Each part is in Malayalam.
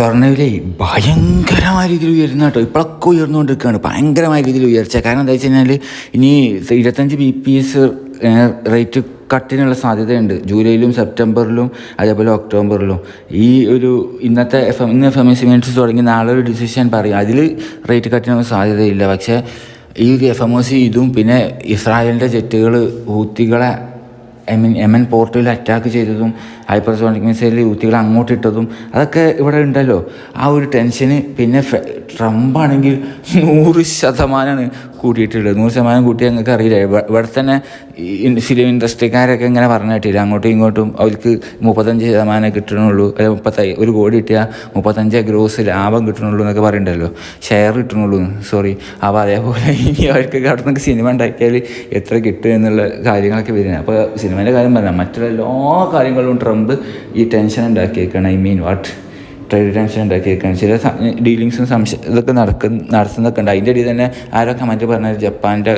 സ്വർണവില ഭയങ്കരമായ രീതിയിൽ ഉയരുന്ന കേട്ടോ. ഇപ്പോഴൊക്കെ ഉയർന്നുകൊണ്ടിരിക്കുകയാണ്. ഭയങ്കരമായ രീതിയിൽ ഉയർച്ച. കാരണം എന്താ വെച്ച് കഴിഞ്ഞാൽ ഇനി ഇരുപത്തഞ്ച് ബി പി എസ് റേറ്റ് കട്ടിനുള്ള സാധ്യതയുണ്ട്. ജൂലൈയിലും സെപ്റ്റംബറിലും അതേപോലെ ഒക്ടോബറിലും. ഈ ഒരു ഇന്നത്തെ എഫ് എം ഇന്ന് എഫ് എം എസ് മീൻസ് തുടങ്ങി നാളെ ഒരു ഡിസിഷൻ പറയും. അതിൽ റേറ്റ് കട്ടിനുള്ള സാധ്യതയില്ല. പക്ഷേ ഈ എഫ് എം ഒ സി ഇതും പിന്നെ ഇസ്രായേലിന്റെ ജെറ്റുകൾ ഹൂത്തികളെ ഐ മീൻ പോർട്ടിൽ അറ്റാക്ക് ചെയ്തതും ഹൈപ്പർസോണിക് മിസൈലിൽ യൂത്തികൾ അങ്ങോട്ടിട്ടതും അതൊക്കെ ഇവിടെ ഉണ്ടല്ലോ. ആ ഒരു ടെൻഷന് പിന്നെ ട്രംപാണെങ്കിൽ നൂറ് ശതമാനമാണ് കൂട്ടിയിട്ടുള്ളത് നൂറ് ശതമാനം കൂട്ടി ഞങ്ങൾക്ക് അറിയില്ല? ഇവ- ഇവിടെ തന്നെ ഫിലിം ഇൻഡസ്ട്രിക്കാരൊക്കെ ഇങ്ങനെ പറഞ്ഞു കേട്ടില്ല? അങ്ങോട്ടും ഇങ്ങോട്ടും അവർക്ക് മുപ്പത്തഞ്ച് ശതമാനം കിട്ടണുള്ളൂ. അല്ലെങ്കിൽ മുപ്പത്തി ഒരു കോടി കിട്ടിയാൽ മുപ്പത്തഞ്ച് ഗ്രോസ് ലാഭം കിട്ടണുള്ളൂ എന്നൊക്കെ പറയണ്ടല്ലോ ഷെയർ കിട്ടണുള്ളൂ. സോറി അപ്പോൾ അതേപോലെ ഇനി അവർക്ക് അവിടെ സിനിമ ഉണ്ടാക്കിയാൽ എത്ര കിട്ടും എന്നുള്ള കാര്യങ്ങളൊക്കെ വരുന്നത് അപ്പോൾ സിനിമേന്റെ കാര്യം പറഞ്ഞാൽ മറ്റുള്ള എല്ലാ കാര്യങ്ങളും ട്രംപ് ഈ tension ഉണ്ടാക്കിയേക്കാണ്. I mean what trade tension ഉണ്ടാക്കിയിരിക്കുകയാണ് ചില ഡീലിങ്സും സംശയം ഇതൊക്കെ നടക്കുന്ന നടത്തുന്നൊക്കെ ഉണ്ട്. അതിന്റെ ഇടയിൽ തന്നെ ആരോ കമന്റ് പറഞ്ഞത് ജപ്പാന്റെ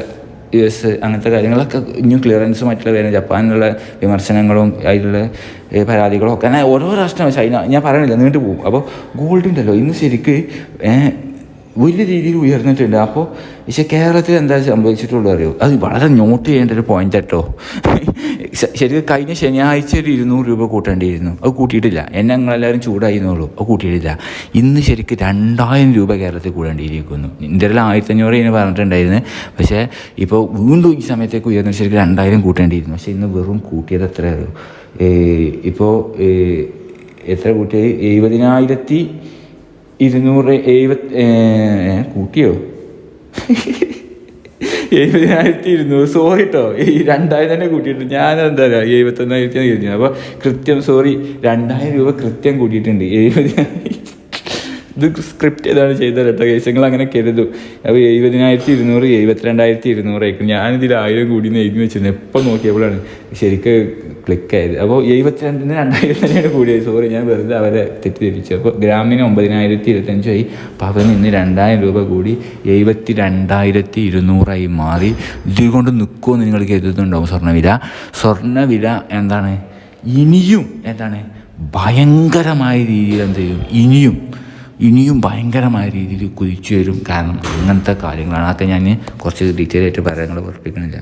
യു എസ് അങ്ങനത്തെ കാര്യങ്ങളൊക്കെ ഇനിയും ക്ലിയറൻസ് മറ്റുള്ള വരുന്നത് ജപ്പാനിലുള്ള വിമർശനങ്ങളും അതിലുള്ള പരാതികളും ഒക്കെ. അങ്ങനെ ഓരോ രാഷ്ട്രം ചൈന ഞാൻ പറയണില്ല നീണ്ടു പോകും. അപ്പോൾ ഗോൾഡ് ഉണ്ടല്ലോ ഇന്ന് ശരിക്ക് വലിയ രീതിയിൽ ഉയർന്നിട്ടുണ്ട്. അപ്പോൾ പക്ഷേ കേരളത്തിൽ എന്താ സംഭവിച്ചിട്ടുള്ളൂ അറിയോ? അത് വളരെ നോട്ട് ചെയ്യേണ്ട ഒരു പോയിന്റ് കേട്ടോ ശരിക്കും കഴിഞ്ഞ ശനിയാഴ്ച ഒരു ഇരുന്നൂറ് രൂപ കൂട്ടേണ്ടിയിരുന്നു. അത് കൂട്ടിയിട്ടില്ല. എന്നെ ഞങ്ങളെല്ലാവരും ചൂടായിരുന്നുള്ളൂ. അത് കൂട്ടിയിട്ടില്ല. ഇന്ന് ശരിക്കും രണ്ടായിരം രൂപ കേരളത്തിൽ കൂടേണ്ടിയിരിക്കുന്നു. എന്റെ ഒരു ആയിരത്തഞ്ഞൂറ് ഇതിന് പറഞ്ഞിട്ടുണ്ടായിരുന്നു. പക്ഷേ ഇപ്പോൾ വീണ്ടും ഈ സമയത്തേക്ക് ഉയർന്നു ശരിക്കും രണ്ടായിരം കൂട്ടേണ്ടിയിരുന്നു. പക്ഷേ ഇന്ന് വെറും കൂട്ടിയത് എത്രയായിരുന്നു ഇപ്പോൾ എത്ര കൂട്ടിയത് എഴുപതിനായിരത്തി ഇരുന്നൂറ് എഴുപത്തി കൂട്ടിയോ? എഴുപതിനായിരത്തി ഇരുന്നൂറ് സോറി കേട്ടോ ഈ രണ്ടായിരം തന്നെ കൂട്ടിയിട്ട് ഞാൻ എന്താ പറയുക? എഴുപത്തൊന്നായിരത്തി കഴിഞ്ഞു അപ്പോൾ കൃത്യം സോറി രണ്ടായിരം രൂപ കൃത്യം കൂട്ടിയിട്ടുണ്ട്. എഴുപതിനായിരം ഇത് സ്ക്രിപ്റ്റ് ഏതാണ് ചെയ്തത് കേട്ടോ. കേസ് നിങ്ങൾ അങ്ങനെ കരുതും. അപ്പോൾ എഴുപതിനായിരത്തി ഇരുന്നൂറ് എഴുപത്തിരണ്ടായിരത്തി ഇരുന്നൂറ് ആയിരിക്കും ഞാനിതിൽ ആയിരം കൂടി എഴുതി വെച്ചിരുന്നു. എപ്പോൾ നോക്കിയപ്പോഴാണ്. ശരിക്ക് ക്ലിക്ക് ആയത്. അപ്പോൾ എഴുപത്തിരണ്ടിന് രണ്ടായിരത്തി തന്നെയാണ് കൂടിയത്. സോറി ഞാൻ വെറുതെ അവരെ തെറ്റിദ്ധരിച്ചു. അപ്പോൾ ഗ്രാമിന് ഒമ്പതിനായിരത്തി ഇരുപത്തഞ്ചായി പവന് ഇന്ന് രണ്ടായിരം രൂപ കൂടി എഴുപത്തി രണ്ടായിരത്തി ഇരുന്നൂറായി മാറി ഇതുകൊണ്ട് നിൽക്കുമെന്ന് നിങ്ങൾ കരുതുന്നുണ്ടാവും സ്വർണവില. സ്വർണവില എന്താണ്? ഇനിയും എന്താണ്? ഭയങ്കരമായ രീതിയിൽ എന്ത് ചെയ്യും? ഇനിയും ഇനിയും ഭയങ്കരമായ രീതിയിൽ കുതിച്ചു വരും. കാരണം അങ്ങനത്തെ കാര്യങ്ങളാണ്. അതൊക്കെ ഞാൻ കുറച്ച് ഡീറ്റെയിൽ ആയിട്ട് പറയാൻ ഉറപ്പിക്കണില്ല